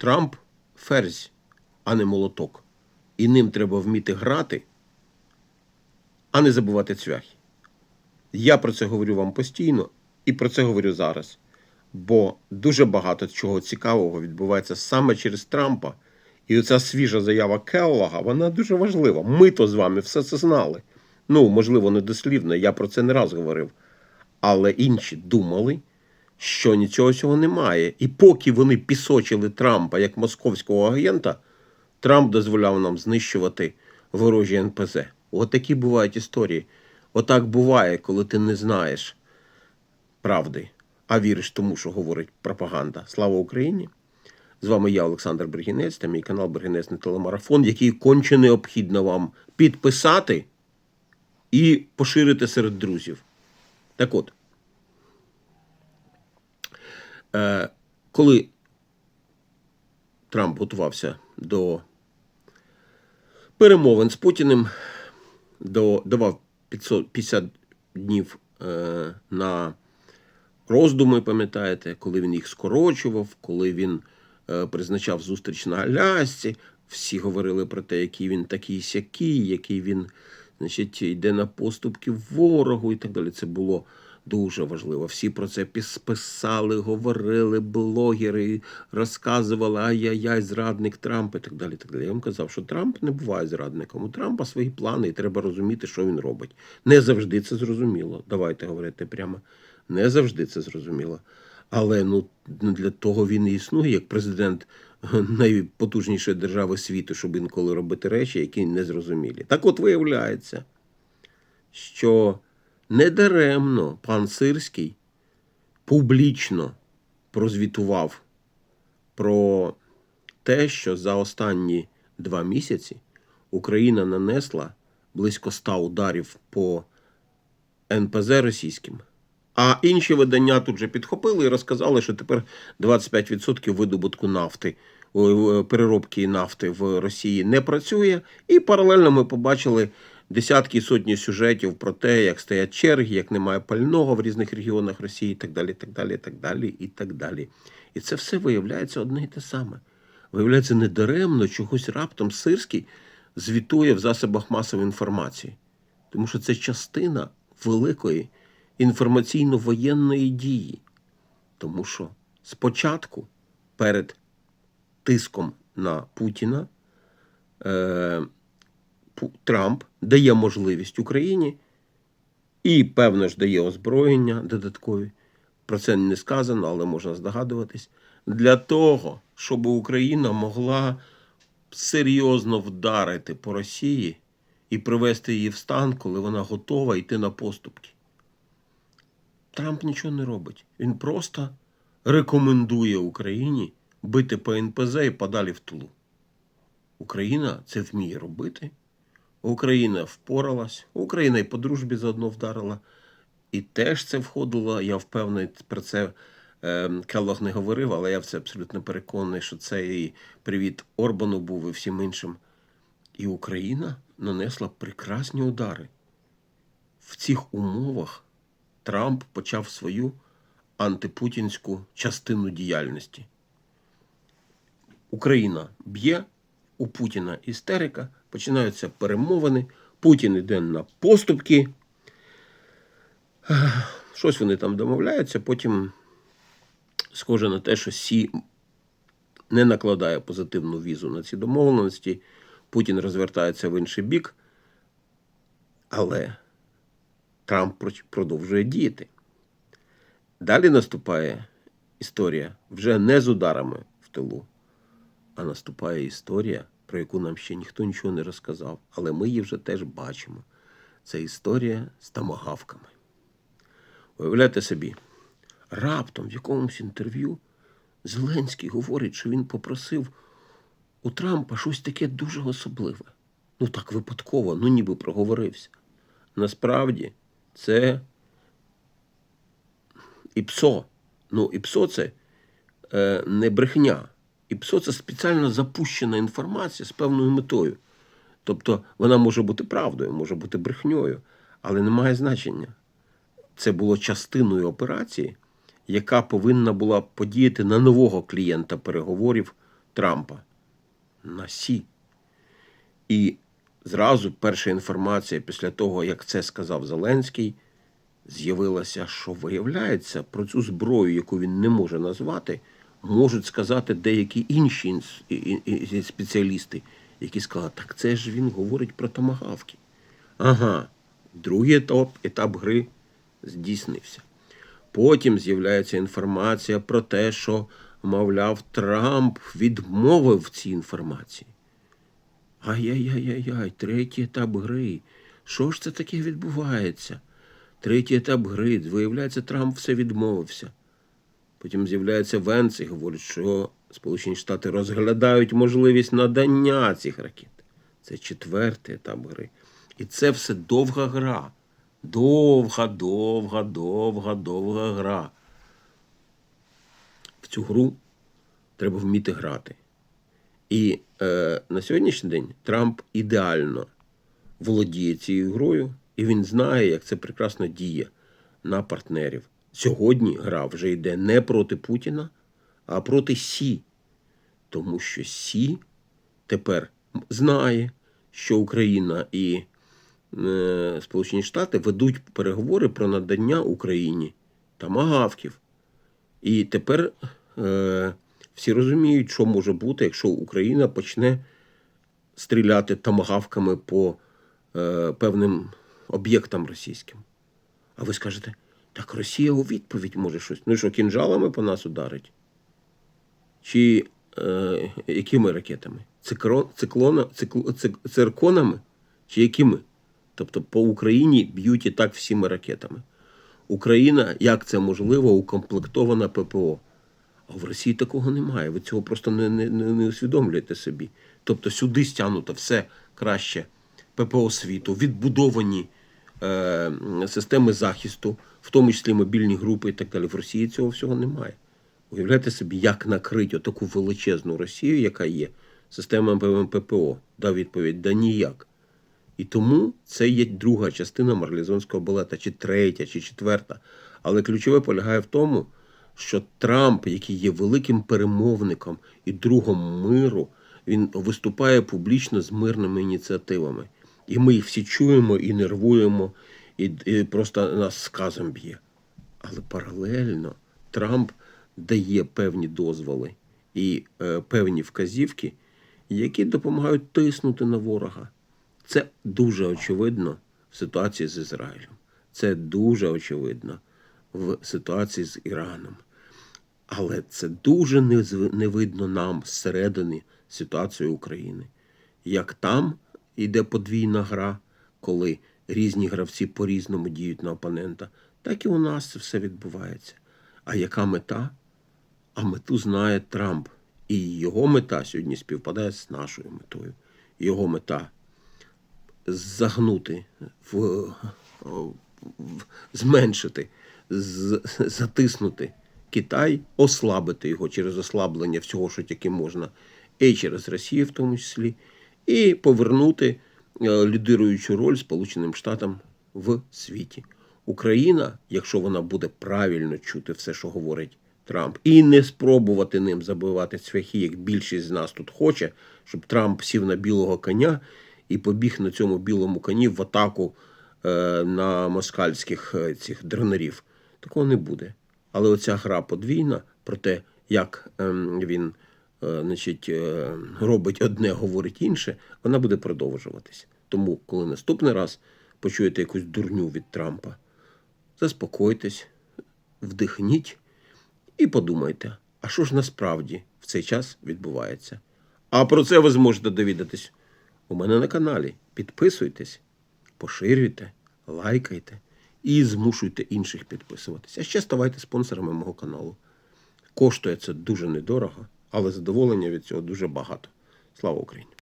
Трамп ферзь, а не молоток. І ним треба вміти грати, а не забувати цвяхи. Я про це говорю вам постійно і про це говорю зараз. Бо дуже багато чого цікавого відбувається саме через Трампа. І оця свіжа заява Келлога, вона дуже важлива. Ми то з вами все це знали. Ну, можливо, не дослівно, я про це не раз говорив. Але інші думали, що нічого цього немає. І поки вони пісочили Трампа як московського агента, Трамп дозволяв нам знищувати ворожі НПЗ. От такі бувають історії. Отак буває, коли ти не знаєш правди, а віриш тому, що говорить пропаганда. Слава Україні! З вами я, Олександр Бергінець, та мій канал Бергінецький телемарафон, який конче необхідно вам підписати і поширити серед друзів. Так от, е, коли Трамп готувався до перемовин з Путіним, до, давав 500, 50 днів е, на роздуми, пам'ятаєте, коли він їх скорочував, коли він е, призначав зустріч на Алясці, всі говорили про те, який він такий сякий, який він значить, йде на поступки ворогу і так далі. Це було дуже важливо. Всі про це писали, говорили, блогери розказували, ай-яй-яй, зрадник Трамп і так далі. Так далі. Я вам казав, що Трамп не буває зрадником. У Трампа свої плани, і треба розуміти, що він робить. Не завжди це зрозуміло. Давайте говорити прямо. Не завжди це зрозуміло. Але ну для того він і існує як президент найпотужнішої держави світу, щоб інколи робити речі, які незрозумілі. Так от виявляється, що недаремно пан Сирський публічно прозвітував про те, що за останні два місяці Україна нанесла близько 100 ударів по НПЗ російським. А інші видання тут же підхопили і розказали, що тепер 25% видобутку нафти, переробки нафти в Росії не працює. І паралельно ми побачили десятки і сотні сюжетів про те, як стоять черги, як немає пального в різних регіонах Росії, і так далі, і так далі, і так далі, і так далі. І це все виявляється одне і те саме. Виявляється, недаремно чогось раптом Сирський звітує в засобах масової інформації. Тому що це частина великої інформаційно-воєнної дії. Тому що спочатку, перед тиском на Путіна, е, Трамп дає можливість Україні і, певно ж, дає озброєння додаткові. Про це не сказано, але можна здогадуватись. Для того, щоб Україна могла серйозно вдарити по Росії і привести її в стан, коли вона готова йти на поступки. Трамп нічого не робить. Він просто рекомендує Україні бити по НПЗ і подалі в тулу. Україна це вміє робити. Україна впоралась, Україна і по дружбі заодно вдарила. І теж це входило. Я впевнений, про це е, Келлог не говорив, але я в це абсолютно переконаний, що це і привіт Орбану був і всім іншим. І Україна нанесла прекрасні удари. В цих умовах Трамп почав свою антипутінську частину діяльності. Україна б'є, у Путіна істерика, починаються перемовини, Путін іде на поступки. Щось вони там домовляються, потім схоже на те, що Сі не накладає позитивну візу на ці домовленості. Путін розвертається в інший бік, але Трамп продовжує діяти. Далі наступає історія вже не з ударами в тилу, а наступає історія, про яку нам ще ніхто нічого не розказав, але ми її вже теж бачимо. Це історія з тамагавками. Уявляйте собі, раптом в якомусь інтерв'ю Зеленський говорить, що він попросив у Трампа щось таке дуже особливе. Ну так випадково, ну ніби проговорився. Насправді це ІПСО. Ну, ІПСО це е, не брехня. ІПСО це спеціально запущена інформація з певною метою. Тобто вона може бути правдою, може бути брехньою, але не має значення. Це було частиною операції, яка повинна була подіяти на нового клієнта переговорів Трампа? На Сі. І зразу перша інформація після того, як це сказав Зеленський, з'явилася, що виявляється, про цю зброю, яку він не може назвати, можуть сказати деякі інші спеціалісти, які сказали, так це ж він говорить про томагавки. Ага, другий етап, етап гри здійснився. Потім з'являється інформація про те, що, мовляв, Трамп відмовив в цій інформації. Ай-яй-яй-яй, третій етап гри. Що ж це таке відбувається? Третій етап гри. Виявляється, Трамп все відмовився. Потім з'являється Венц і говорить, що Сполучені Штати розглядають можливість надання цих ракет. Це четвертий етап гри. І це все довга гра. Довга, довга, довга, довга гра. В цю гру треба вміти грати. І е, на сьогоднішній день Трамп ідеально володіє цією грою, і він знає, як це прекрасно діє на партнерів. Сьогодні гра вже йде не проти Путіна, а проти Сі. Тому що Сі тепер знає, що Україна і е, Сполучені Штати ведуть переговори про надання Україні тамагавків. І тепер е, всі розуміють, що може бути, якщо Україна почне стріляти тамагавками по е, певним об'єктам російським. А ви скажете, так Росія у відповідь може щось. Ну що, кінжалами по нас ударить? Чи е, якими ракетами? Цикро, циклона, цикл, цик, цирконами? Чи якими? Тобто по Україні б'ють і так всіми ракетами. Україна, як це можливо, укомплектована ППО. А в Росії такого немає. Ви цього просто не, не, не, усвідомлюєте собі. Тобто сюди стягнуто все краще ППО світу, відбудовані системи захисту, в тому числі мобільні групи і так далі. В Росії цього всього немає. Уявляєте собі, як накрити таку величезну Росію, яка є, системами ППО? Дав відповідь: да ніяк. І тому це є друга частина марлізонського балета, чи третя, чи четверта. Але ключове полягає в тому, що Трамп, який є великим перемовником і другом миру, він виступає публічно з мирними ініціативами. І ми їх всі чуємо і нервуємо, і, і просто нас сказом б'є. Але паралельно Трамп дає певні дозволи і е, певні вказівки, які допомагають тиснути на ворога. Це дуже очевидно в ситуації з Ізраїлем. Це дуже очевидно в ситуації з Іраном. Але це дуже не, видно нам зсередини ситуації України. Як там йде подвійна гра, коли різні гравці по-різному діють на опонента, так і у нас це все відбувається. А яка мета? А мету знає Трамп. І його мета сьогодні співпадає з нашою метою. Його мета загнути, в, в, зменшити, з, затиснути Китай, ослабити його через ослаблення всього, що тільки можна, і через Росію в тому числі, і повернути е, лідируючу роль Сполученим Штатам в світі. Україна, якщо вона буде правильно чути все, що говорить Трамп, і не спробувати ним забивати цвяхи, як більшість з нас тут хоче, щоб Трамп сів на білого коня і побіг на цьому білому коні в атаку е, на москальських е, цих дронерів. Такого не буде. Але оця гра подвійна про те, як ем, він значить, е, робить одне, говорить інше, вона буде продовжуватись. Тому, коли наступний раз почуєте якусь дурню від Трампа, заспокойтесь, вдихніть і подумайте, а що ж насправді в цей час відбувається. А про це ви зможете довідатись у мене на каналі. Підписуйтесь, поширюйте, лайкайте і змушуйте інших підписуватися. А ще ставайте спонсорами мого каналу. Коштує це дуже недорого, але задоволення від цього дуже багато. Слава Україні!